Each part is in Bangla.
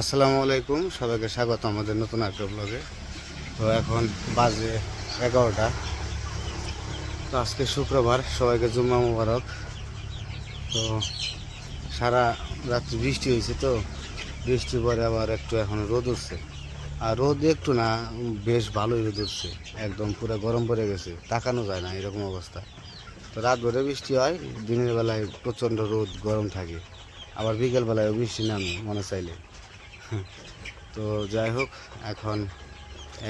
আসসালামু আলাইকুম, সবাইকে স্বাগত আমাদের নতুন একটা ব্লগে তো এখন বাজে এগারোটা। তো আজকে শুক্রবার, সবাইকে জুম্মা মুবারক। তো সারা রাত্রি বৃষ্টি হয়েছে তো বৃষ্টির পরে আবার একটু এখন রোদ উঠছে। আর রোদ একটু না, বেশ ভালোই রোদ উঠছে। একদম পুরো গরম পড়ে গেছে, তাকানো যায় না এরকম অবস্থা। তো রাত ভরে বৃষ্টি হয়, দিনের বেলায় প্রচণ্ড রোদ, গরম থাকে। আবার বিকেলবেলায় বৃষ্টি নামে, মনে চাইলে তো যাই হোক, এখন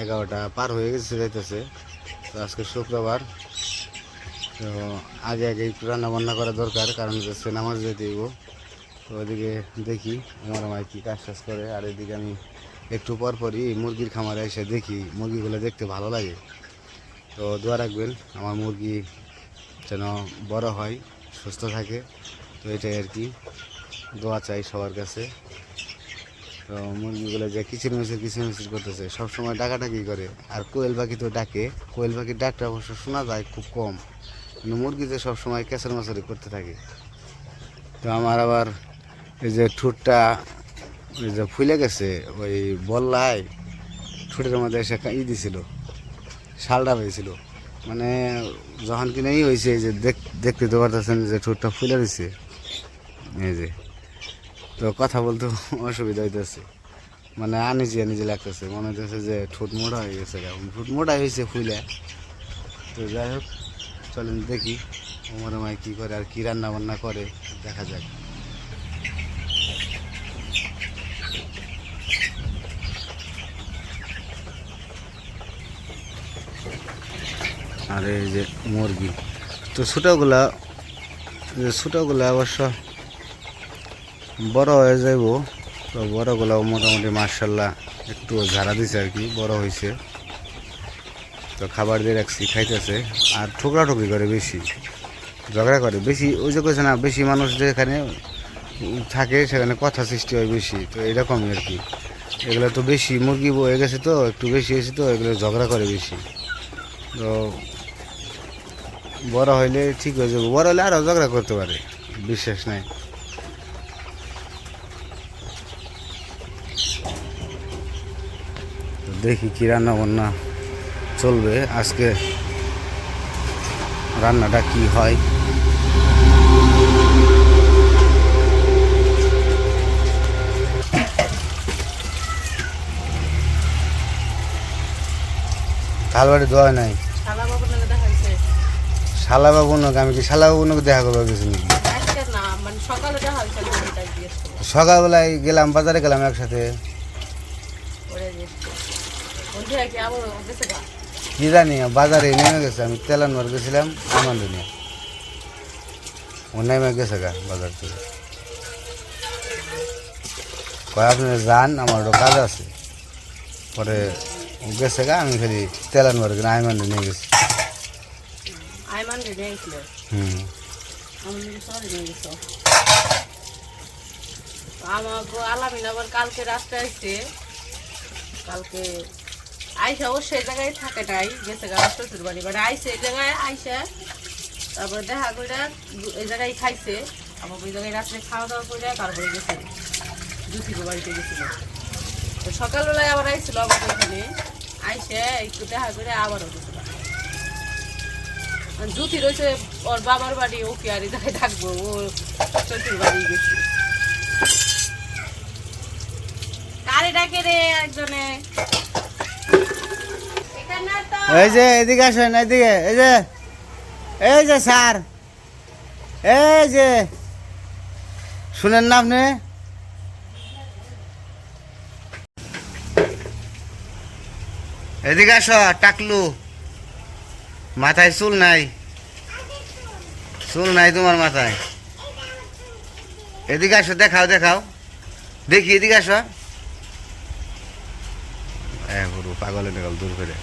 এগারোটা পার হয়ে গেছে যাইতেছে। তো আজকে শুক্রবার। তো আগে আগে একটু রান্না বান্না করা দরকার, কারণ হচ্ছে নামাজ যেতে দিব তো ওইদিকে দেখি আমার মাই কী কাজ টাজ করে, আর এদিকে আমি একটু পর পরই মুরগির খামারে এসে দেখি, মুরগিগুলো দেখতে ভালো লাগে। তো দোয়া রাখবেন, আমার মুরগি যেন বড় হয়, সুস্থ থাকে। তো এটাই আর কি। দোয়া চাই সবার কাছে। তো মুরগিগুলো যে কিচির মিচির কিচির মিচির করতেছে, সবসময় ডাকাডাকি করে। আর কোয়েল পাখি তো ডাকে। কোয়েল পাখির ডাকটা অবশ্য শোনা যায় খুব কম। কিন্তু মুরগি যে সবসময় কেঁচার মাচারি করতে থাকে। তো আমার আবার এই যে ঠোঁটটা ওই যে ফুলে গেছে, ওই বল্লায় ঠোঁটের মধ্যে এসে ই দিছিল শালটা হয়েছিল মানে যখন কিনে ই হয়েছে এই যে দেখ- দেখতে তো পারতেছেন যে ঠোঁটটা ফুলে দিছে এই যে। তো কথা বলতে অসুবিধা হইতেছে। মানে আনিজি আনিজি লাগতেছে, মনে হইতেছে যে ঠোঁট মোটা হয়ে গেছে এখন ঠোঁট মোটা হয়েছে ফুলে তো যাই হোক, চলেন দেখি ওমর মাই কী করে আর কী রান্না বান্না করে, দেখা যাক। আর এই যে মুরগি। তো ছোটোগুলা ছোটোগুলা অবশ্য বড় হয়ে যাইব। তো বড়গুলো মোটামুটি মার্শাল্লাহ একটু ঝাড়া দিছে আর কি, বড় হয়েছে তো খাবার দিয়ে রাখছি, খাইতেছে। আর ঠোকরা ঠুকরি করে বেশি, ঝগড়া করে। বেশি, ওই যে কইছে না, বেশি মানুষ যেখানে থাকে সেখানে কথা সৃষ্টি হয় বেশি। তো এরকমই আর কি। এগুলো তো বেশি, মুরগি হয়ে গেছে তো, একটু বেশি হয়েছে তো, এগুলো ঝগড়া করে বেশি। তো বড় হইলে ঠিক হয়ে যাবে। বড় হলে আরও ঝগড়া করতে পারে, বিশ্বাস নাই। দেখি কি রান্না বান্না চলবে। আজকে রান্নাটা কি হয়? থালবাড়ি দোয়া নাই। শালা বাবু নাকি আমি কি শালা বাবু নাকি দেখা করব গেছি নাকি? মানে সকালবেলায় গেলাম বাজারে গেলাম একসাথে ওরে জিজ্ঞেস করব বন্ধু কি জানি বাজারে নেমে গেছে। আমি তেলানবার গেছিলাম আনন্দ নিয়ে। ও নেমে গেছে গা বাজার থেকে। কয় আপনি যান আমার কাজ আছে। পরে গেছে গা আমি খালি তেলানবার নিয়ে গেছি। আইমান নিয়ে হুম। গেছো আমাকে আলামিন আবার কালকে রাস্তায় আসছে। কালকে আইসা ও সেই জায়গায় থাকে নাই গেছে গা আমার শ্বশুর বাড়ি মানে আইসে এই জায়গায় আইসা, তারপরে দেখা করে এই জায়গায় খাইছে আমাকে ওই জায়গায় রাত্রে খাওয়া দাওয়া করে তারপরে গেছে। জুতিকে বাড়িতে গেছিল। তো সকালবেলায় আবার আইছিল আমাকে এখানে। আইসে একটু দেখা করে আবারও গেছিল। আর জুতি রয়েছে ওর বাবার বাড়ি ওকে আর এই জায়গায় থাকব? ও শ্বশুর বাড়ি গেছে। কারে ডাকে রে একজনে? এই যে, এদিকে আসেন, এদিকে, এই যে এই যে স্যার, এই যে, শুনেন না আপনি? এদিকে আসো, টাকলু। মাথায় চুল নাই। চুল নাই তোমার মাথায়। এদিকে আসো, দেখাও দেখাও। দেখি, এদিকে আসো। গরু পাগলে গেল দূর করে।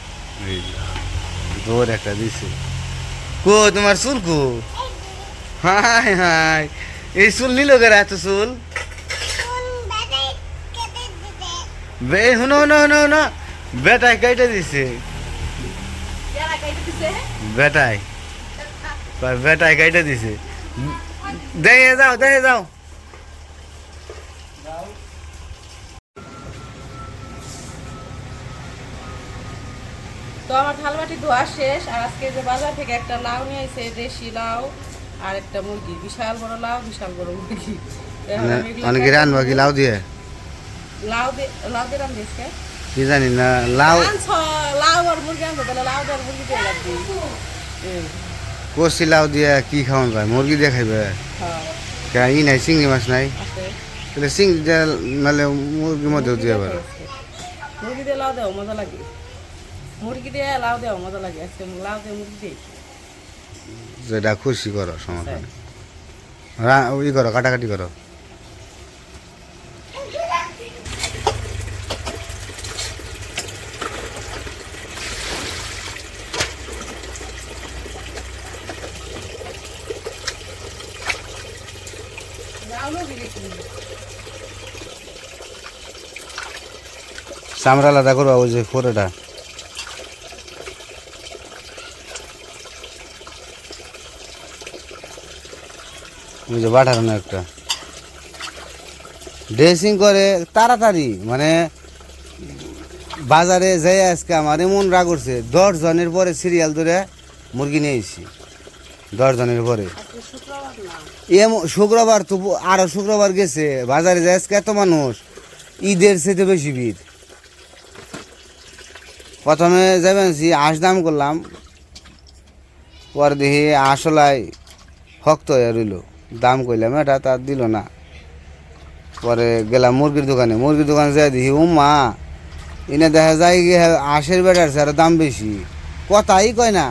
দৌড় একটা দিছে। কো, তোমার চুল কো? High high. এই চুল নিল কেরা এত চুল? বে হুনো হুনো হুনো হুনো বেটায় কেটে দিছে। কয়, বেটায় কেটে দিছে। দেখে যাও দেখে যাও। তো আমার থালবাটি ধোয়া শেষ আর আজকে যে বাজার থেকে একটা লাউ নিয়ে এসে দেশি লাউ আর একটা মুরগি বিশাল বড় লাউ বিশাল বড় মুরগি। আমি অনেকে রানবা কি লাউ দিয়ে? লাউ দিয়ে লাউ দিয়ে রান্ধি কি? জানি না লাউ লাউ আর মুরগি আনছো তাহলে লাউ আর মুরগি দিয়ে রাখবি কষি লাউ দিয়ে কি খাওয়ান যায়? মুরগি দিয়ে খাইবে? হ্যাঁ। ই নাই চিংড়ি মাছ নাই? তাহলে চিংড়ি দিয়ে নাহলে মুরগির মধ্যেও দিয়ে পারো। মুরগি দিয়ে লাউ দেওয়া মজা লাগে। মুরগি দিয়ে লাউ দেওয়া মজা লাগে আজকে লাউ দিয়ে মুরগি দিয়ে যেটা খুশি করো সমস্যা ই করো কাটাকাটি করো। চামড়া আলাদা করবা ওই যে ফোরেটা ওই যে বাটার না একটা। ড্রেসিং করে তাড়াতাড়ি মানে বাজারে যাই আজকে আমার এমন রাগ করছে দশ জনের পরে সিরিয়াল ধরে মুরগি নিয়ে এসেছি। দশ জনের পরে। আজকে শুক্রবার তো আরও শুক্রবার গেছে, বাজারে যায় আজকে এত মানুষ, ঈদের সেতে বেশি ভিড়। প্রথমে যাবেন সি আঁশ দাম করলাম, পরে দেখি আসলাই শক্ত হয়ে রইল। দাম কইলাম এটা তার দিল না। পরে গেলাম মুরগির দোকানে মুরগির দোকানে যাই দেখি ও মা এনে দেখা যায় গিয়ে আশের বেটার স্যার দাম বেশি। কথাই কয় না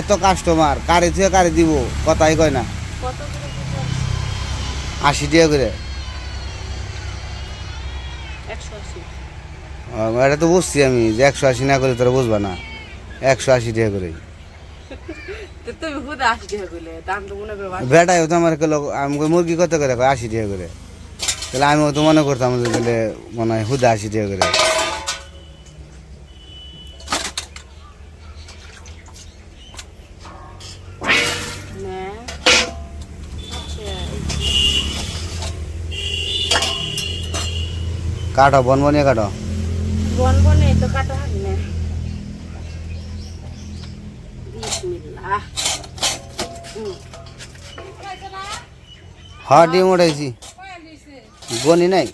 এত কাস্টমার কারে থুয়ে কারে দিব কথাই কয় না। আশি টাকা করে। এটা তো বুঝছি আমি যে একশো আশি না করে তোরা বুঝবা না। একশো আশি টাকা করে তুমি খুদে আশি টাকা কইলে দাম তো মনে করো বেটাই তো আমার কেলো আমি মুরগি কত করে কয়? আশি টাকা করে। তাহলে আমিও তো মনে করতাম যে মনে হয় হুদা আশি টাকা করে। কাটো বন বনিয়ে কাটো। বন বনে তো কাটা হবে হ ডিম উঠাইছি বনি নাই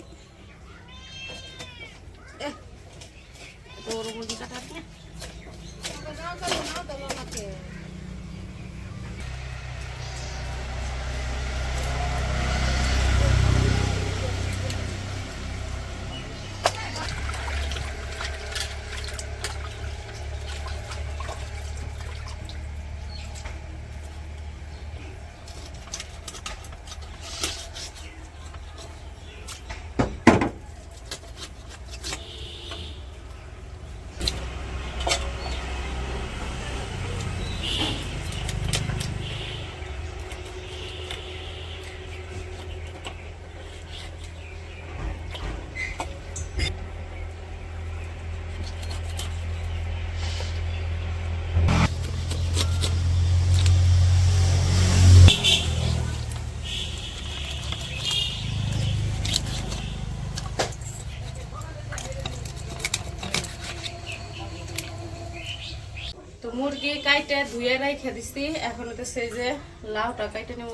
তোর মুরগি? তো মুরগি কাইটে ধুয়ে রাইখে দিছি। এখন তো সেই যে লাউটা কাইটে নেব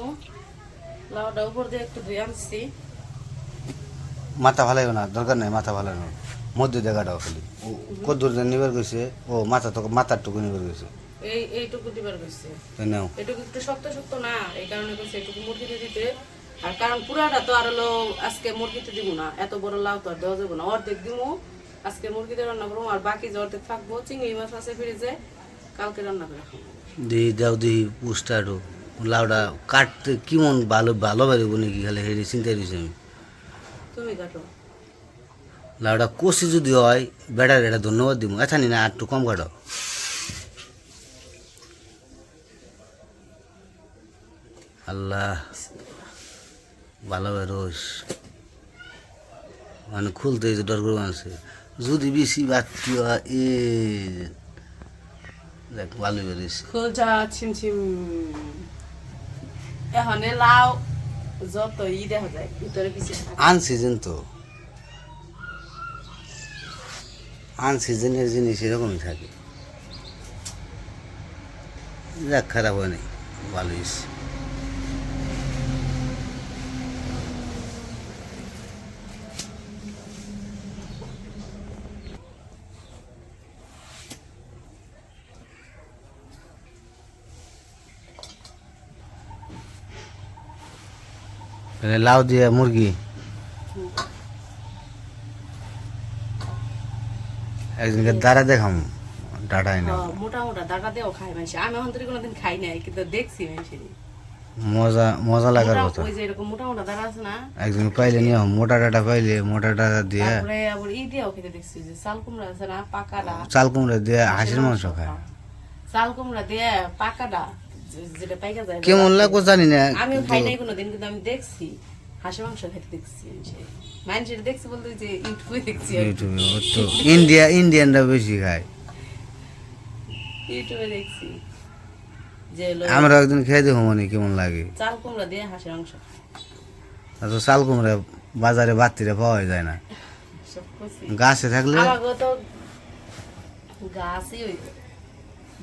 লাউটা উপর দিয়ে একটু ধুয়ে আনছি। মাথা ভালো না দরকার নাই মাথা ভালো না মধ্যে দেখাটাও খালি। কদ্দুর নিবার গেছে ও মাথা তো মাথার টুকু নিবার গেছে। এই এইটুকু দিবার গেছে। নাও। এটুকু একটু শক্ত শক্ত না এই কারণে কইছে এটুকু মুরগিতে দিতে। আর কারণ পুরাটা তো আর হলো আজকে মুরগিতে দিব না। এত বড় লাউ তো আর দেওয়া যাবে না। অর্ধেক দিব আজকে মুরগিতে রান্না করব আর বাকি যে অর্ধেক থাকব চিংড়ি মাছ আছে ফ্রিজে। কালকে রান্না করে খাব। দিহি দাও দিহি পুষ্টা একটু লাউটা কাটতে কেমন ভালো ভালো বেরোবো নাকি খালি? হেরি চিন্তাই দিয়েছি আমি। তুমি কাটো। লাউটা কষি যদি হয় বেটার এটা ধন্যবাদ দিব এথানি না আর একটু কম কাটো। আল্লাহ ভালো বেরোস। মানে খুলতে ডর করে আছে যদি বেশি বাড়তি হয় এ দেখ ভালোই বেরিয়েছে খোলজা ছিমছিম এখন লাউ যত ই দেখা যায় ভিতরে পিছিয়ে আনসিজন তো আনসিজনের জিনিস এরকমই থাকে যাক খারাপ হয় নাই ভালোই লাউ দিয়ে মুরগি। একদিনকে দাঁড়া দেখাম ডাটা এনে হ্যাঁ, মোটা মোটা দাগা দিয়েও খাই মানুষ আমি এখন তোর কোনোদিন খাই নাই কিন্তু দেখছি মানুষের মজা মজা লাগার কথা। ওই যে এরকম মোটা মোটা দাগা আছে না? একদিন পাইলে নিয়ে মোটা ডাটা পাইলে মোটা ডাটা দিয়ে। তারপরে আবার ই দিয়েও খেতে দেখছি যে চাল কুমড়া আছে না পাকাটা চাল কুমড়া দিয়ে হাঁসের মাংস খায়। চাল কুমড়া দিয়ে পাকাটা যেটা পাইকা যায় কেমন লাগবো জানি না আমিও খাই নাই কোনোদিন কিন্তু আমি দেখছি হাঁসের মাংস খেতে দেখছি মানুষের দেখছি বলতে যে ইউটিউবে দেখছি ইউটিউবে তো ইন্ডিয়া ইন্ডিয়ানরা বেশি খায়। ইউটিউবে দেখছি আমরা একদিন খেয়ে দেখো মানে কেমন লাগে। চাল কুমড়া দিয়ে হাঁসের মাংস আর তো চাল কুমড়া বাজারে বাতিরে পাওয়া যায় না। গাছে থাকলে গাছই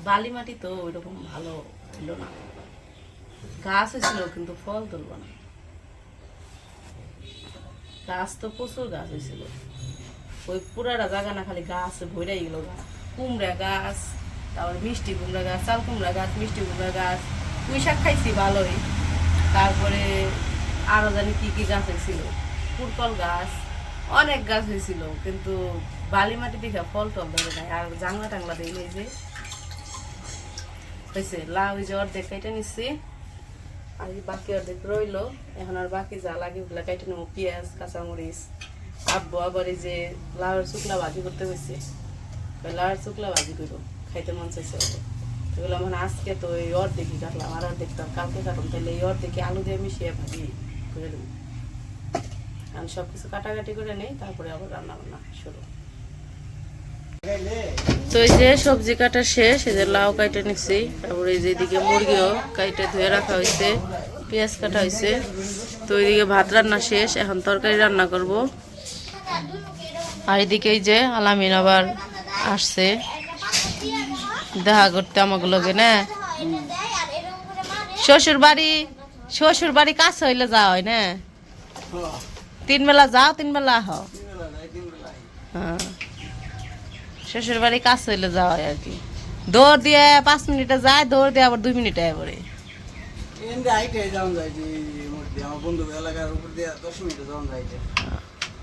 বালি মাটি তো ওইরকম ভালো। ছিল না গাছ হয়েছিল, কিন্তু ফল তুলব না। গাছ তো প্রচুর গাছ হয়েছিল। ওই পুরাটা জায়গা না, খালি গাছ ভরে গেল গাছ কুমড়া গাছ, তারপর মিষ্টি কুমড়া গাছ, চাল কুমড়া গাছ, মিষ্টি কুমড়া গাছ। পুঁই শাক খাইছি ভালোই। তারপরে আরও জানি কি কি গাছ হয়েছিল। পুরকল গাছ, অনেক গাছ হয়েছিল, কিন্তু বালি মাটি দেখে ফল টল ধরে নাই। আর জাংলা টাংলা নেই যে হয়েছে লাউ যে অর্ধেক কেটে নিচ্ছি আর বাকি অর্ধেক রইল। এখন আর বাকি যা লাগে ওগুলা কেটে নেব, পেঁয়াজ, কাঁচামরিচ। আব্বু আবার যে লাউয়ের শুকলা ভাজি করতে হয়েছে লাউয়ের শুকলা ভাজি করব খাইতে মন চাইছে বললাম মানে আজকে তো এই অর্ধেকই কাটলাম, আর অর্ধেক তো কালকে কাটলাম তাহলে এই অর্ধেকে আলু দিয়ে মিশিয়ে ভাজি করে দেবো। আমি সব কিছু কাটাকাটি করে নেই, তারপরে আবার রান্না বান্না শুরু। তো এই যে সবজি কাটা শেষ এই যে লাউ কাইটে নিচ্ছি তারপরে এই যে এদিকে মুরগিও কাইটে ধুয়ে রাখা হয়েছে পেঁয়াজ কাটা হয়েছে তো এইদিকে ভাত রান্না শেষ এখন তরকারি রান্না করব। আর এদিকে এই যে আলামিন আবার আসছে। দেখা করতে আমাকে লগে না? শ্বশুর বাড়ি শ্বশুর বাড়ি কাছে হইলে যাওয়া হয় না? তিন বেলা যাও তিন বেলা হ্যাঁ। শ্বশুর বাড়ি কাজ হইলে যাওয়া হয় আর কি। দৌড় দিয়ে পাঁচ মিনিটে যায় দৌড় দিয়ে আবার দুই মিনিটে যে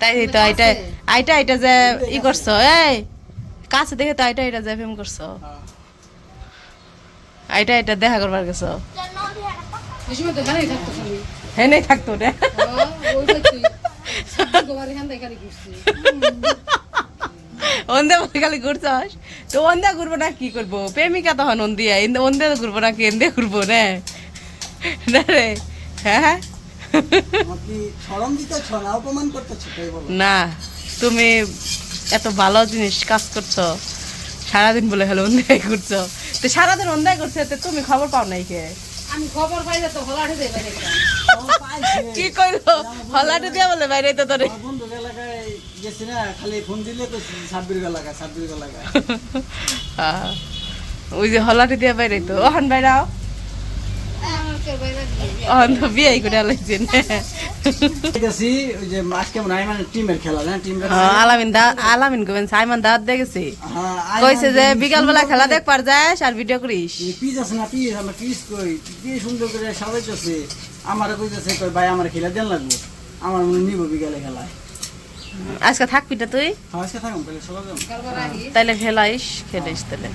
তাই তো আইটা আইটা আইটা যে ই করছ এই কাছে দেখে তো আইটা আইটা যে ফেম করছ। আইটা আইটা দেখা করবার গেছো। হ্যাঁ নেই থাকতো রে অন্দে বলে খালি ঘুরছস? তো অন্দে ঘুরবো না কি করব? প্রেমিকা তখন অন্দিয়া অন্দে ঘুরবো না কি এন্দে ঘুরবো না? রে। হ্যাঁ দিতেছ না? অপমান করতেছ তাই বলো। না তুমি এত ভালো জিনিস কাজ করছ। সারাদিন বলে হলো অন্যায় করছ তো সারাদিন অন্যায় করছ তো তুমি খবর পাও নাই কে? আমি খবর পাইলে তো পাইছে কি কইলো? হলাটে দিয়া বলে বাইরে তো তোরে। বন্ধু এলাকায় গেছি না খালি ফোন দিলে তো সাব্বির এলাকা সাব্বির এলাকা ওই যে হলাটে দিয়া বাইরে তো। ওখান বাইরাও করে ওই যে আজকে মনে হয় টিমের খেলা না? টিম আলামিন দা আলামিন কবেন সাইমন দাঁত দেখেছি হ্যাঁ কইছে যে বিকাল বেলা খেলা দেখবার যাস আর ভিডিও করিস। পিস আছে না পিস আমরা পিস কই? কি সুন্দর করে সাজাইতেছে। আমার কইতেছে কই ভাই আমার খেলা দেন লাগবে। আমার মনে নিব বিকালে খেলায়। আজকে থাকবি না তুই? হ্যাঁ আজকে থাকুন তাহলে সবাই যাব। তাইলে খেলাইস খেলিস তাহলে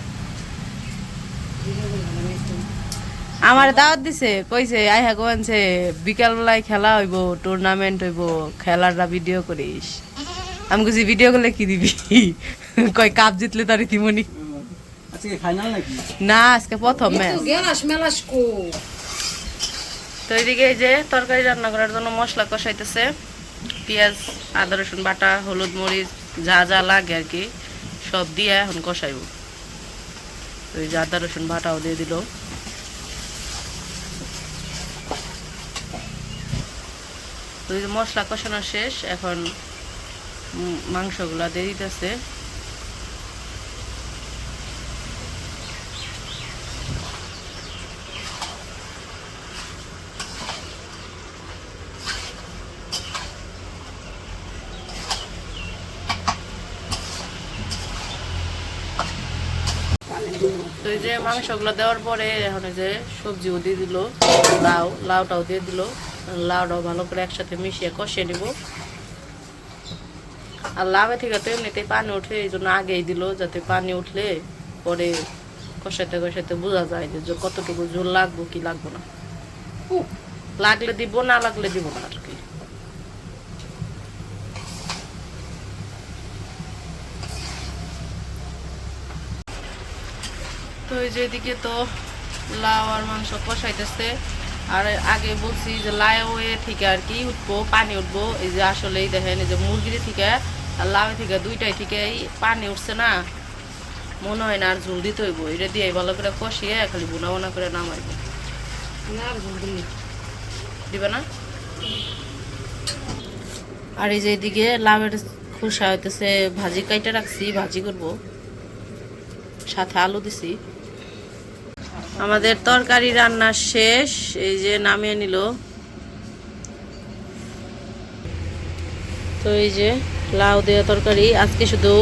আমার দাওয়াত দিছে কইছে আইহা কোয়ানছে বিকাল বেলায় খেলা হইব টুর্নামেন্ট হইব খেলাটা ভিডিও করিস। আমি কইছি ভিডিও করলে কি দিবি? কই কাপ জিতলে তার দিমনি। আজকে ফাইনাল নাকি? না আজকে প্রথম ম্যাচ তো গেলাস মেলাস কো? তো এইদিকে এই যে তরকারি রান্না করার জন্য মশলা কষাইতেছে। পেঁয়াজ আদা রসুন বাটা হলুদ মরিচ যা যা লাগে আর কি সব দিয়ে এখন কষাইব। তো এই যে আদা রসুন বাটাও দিয়ে দিল। তো মশলা কষানো শেষ, এখন মাংসগুলা দিয়ে দিতেছে। তো এই যে মাংসগুলো দেওয়ার পরে এখন যে সবজিও দিয়ে দিল, লাউ, লাউটাও দিয়ে দিল। লাউটাও ভালো করে একসাথে মিশিয়ে কষিয়ে নিব। আর লাভে থেকে তো এমনিতেই পানি উঠে এই জন্য আগেই দিল যাতে পানি উঠলে পরে কষাইতে কষাইতে বোঝা যায় যে যে কতটুকু ঝোল লাগবো কি লাগবো না। লাগলে দিব না লাগলে দিব না আর কি। তো এই যে এদিকে তো লাউ আর মাংস কষাইতেছে। আর আগে বলছি যে এ থেকে আর কি উঠবো পানি উঠবো। এই যে আসলেই দেখেন এই যে মুরগির থেকে আর লাউ থেকে দুইটাই থেকে পানি উঠছে না। মনে হয় না আর ঝুল দিতে হইব। এটা দিয়ে ভালো করে কষিয়ে খালি বোনা বোনা করে নামাইব। না আর ঝুল দিলি। দিবে না? আর এই যে এদিকে লাউয়ের খোসা হইতেছে ভাজি কাইটা রাখছি ভাজি করব। সাথে আলু দিছি। আমাদের তরকারি রান্না শেষ এই যে নামিয়ে নিল। তো এই যে লাউ দেওয়া তরকারি আজকে শুধু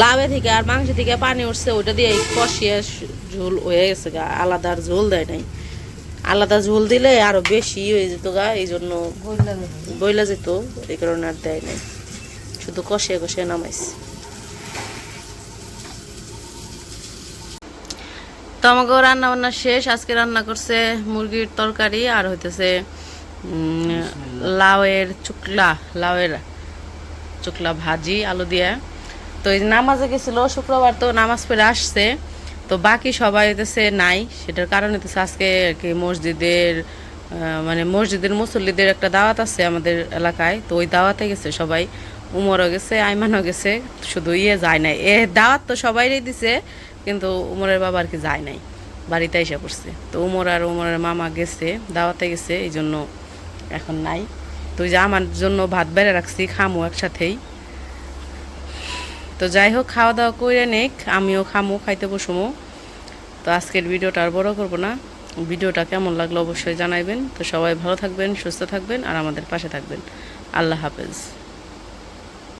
লাউয়ে থেকে আর মাংস থেকে পানি উঠছে ওটা দিয়ে কষিয়ে ঝোল হয়ে গেছে গা আলাদা আর ঝোল দেয় নাই। আলাদা ঝোল দিলে আরও বেশি হয়ে যেত গা এই জন্য বইলা যেত এই কারণে আর দেয় নাই। শুধু কষিয়ে কষিয়ে নামাইছে। তো আমাকে রান্না বান্না শেষ, আজকে রান্না করছে মুরগির তরকারি আর হইতেছে লাউয়ের চুকলা লাউয়ের চুকলা ভাজি, আলু দিয়ে। তো এই নামাজে গেছিল, শুক্রবার তো নামাজ পড়ে আসছে, তো বাকি সবাই হইতেছে নাই, সেটার কারণ হইতেছে আজকে আর কি মসজিদের মানে মসজিদের মুসল্লিদের একটা দাওয়াত আছে আমাদের এলাকায়, তো ওই দাওয়াতে গেছে সবাই। উমরও গেছে, আইমানও গেছে, শুধু ইয়ে যায় নাই। এ দাওয়াত তো সবাইরই দিছে কিন্তু উমরের বাবা আর কি যায় নাই, বাড়িতে এসে পড়ছে। তো উমর আর উমরের মামা গেছে, দাওয়াতে গেছে, এই জন্য এখন নাই। তো যে আমার জন্য ভাত বেড়ে রাখছি, খামু একসাথেই। তো যাই হোক খাওয়া দাওয়া করে নেক, আমিও খামু, খাইতে বসুমো। তো আজকের ভিডিওটা আর বড় করব না। ভিডিওটা কেমন লাগল অবশ্যই জানাইবেন। তো সবাই ভালো থাকবেন, সুস্থ থাকবেন, আর আমাদের পাশে থাকবেন। আল্লাহ হাফেজ।